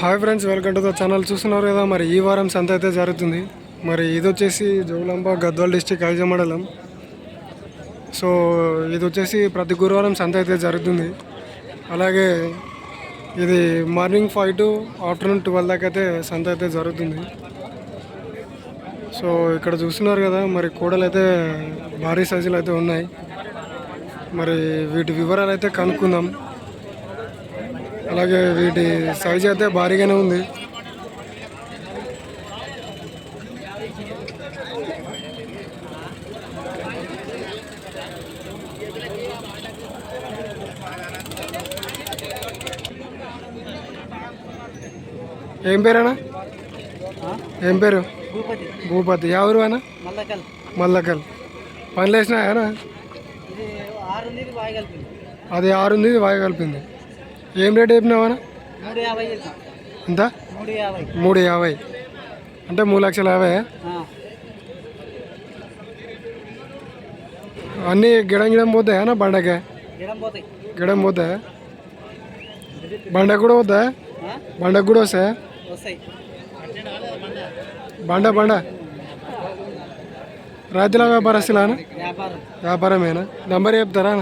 Hi friends welcome to the channel చూస్తున్నారు కదా మరి ఈ వారం సంత అయితే జరుగుతుంది. మరి ఇది వచ్చేసి జోగులాంబ గద్వాల్ డిస్టిక్ ఐజ మండలం. సో ఇది వచ్చేసి ప్రతి గురువారం సంత అయితే జరుగుతుంది. అలాగే ఇది morning five to afternoon twelve దాకా అయితే సంత అయితే జరుగుతుంది. సో ఇక్కడ చూస్తున్నారు కదా మరి కూడలు అయితే భారీ సైజులు అయితే ఉన్నాయి. మరి వీటి వివరాలు అయితే కనుక్కుందాం. అలాగే వీటి సైజ్ అయితే భారీగానే ఉంది. ఏం పేరేనా ఏం పేరు? భూపతి. ఎవరు అన్న? మల్లకల్. మల్లకల్. పనులు వేసినాయనా అది ఆరుంది ఇది వాయి కలిపింది. ఏం రేట్ చెప్పినావనా మూడు యాభై చెప్పిన. ఎంత? మూడు యాభై. అంటే మూడు లక్షల యాభై? అన్నీ గిడం గిడం పోతాయా బండకే? గిడం పోతాయి. బండకు కూడా పోతాయా? ఆ, బండకు కూడా వస్తాయా? వస్తాయి. బండ బండ. రైతుల వ్యాపారస్తులా అన్న? వ్యాపారం. వ్యాపారమేనా? నంబర్ చెప్తారా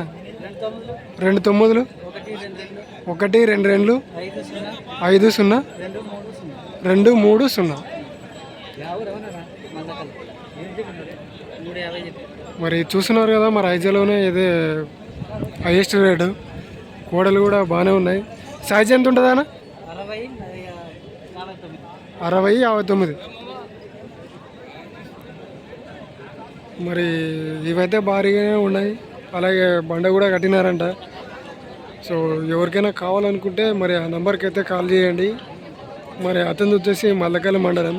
రెండు తొమ్మిదిలు? ఒకటి రెండు రెండు. ఐదు సున్నా. రెండు మూడు సున్నా. మరి చూస్తున్నారు కదా మరి ఐజాలోనే ఇదే హైయెస్ట్ రేటు కోడలు కూడా బాగానే ఉన్నాయి. సైజ్ ఎంత ఉంటుందా అరవై అరవై యాభై తొమ్మిది. మరి ఇవైతే భారీగానే ఉన్నాయి. అలాగే బండ కూడా కట్టినారంట. సో ఎవరికైనా కావాలనుకుంటే మరి ఆ నెంబర్కి అయితే కాల్ చేయండి. మరి అతను వచ్చేసి మల్లకల్లి మండలం.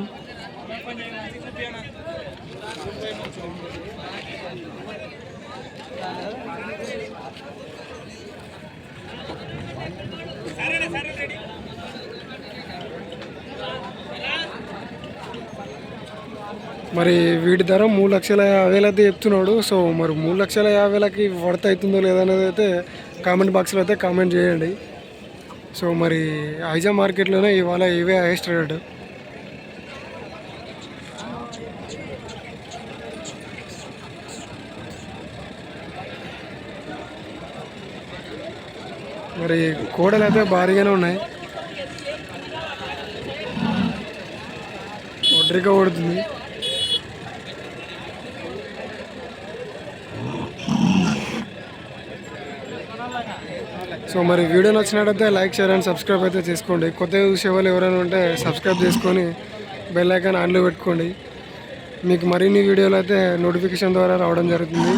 మరి వీటి ధర మూడు లక్షల యాభై వేలు అయితే చెప్తున్నాడు. సో మరి మూడు లక్షల యాభై వేలకి వర్త్ అవుతుందో లేదనేది అయితే కామెంట్ బాక్స్లో అయితే కామెంట్ చేయండి. సో మరి ఐజా మార్కెట్లోనే ఇవాళ ఇవే హైయెస్ట్ రేటు. మరి కోడలు అయితే భారీగానే ఉన్నాయి. ఒడ్రిక కొడుతుంది. సో మరి వీడియో నచ్చినట్టయితే లైక్ షేర్ అండ్ సబ్స్క్రైబ్ అయితే చేసుకోండి. కొత్త చూసే వాళ్ళు ఎవరైనా ఉంటే సబ్స్క్రైబ్ చేసుకొని బెల్ ఐకాన్ ఆన్లో పెట్టుకోండి. మీకు మరిన్ని వీడియోలు అయితే నోటిఫికేషన్ ద్వారా రావడం జరుగుతుంది.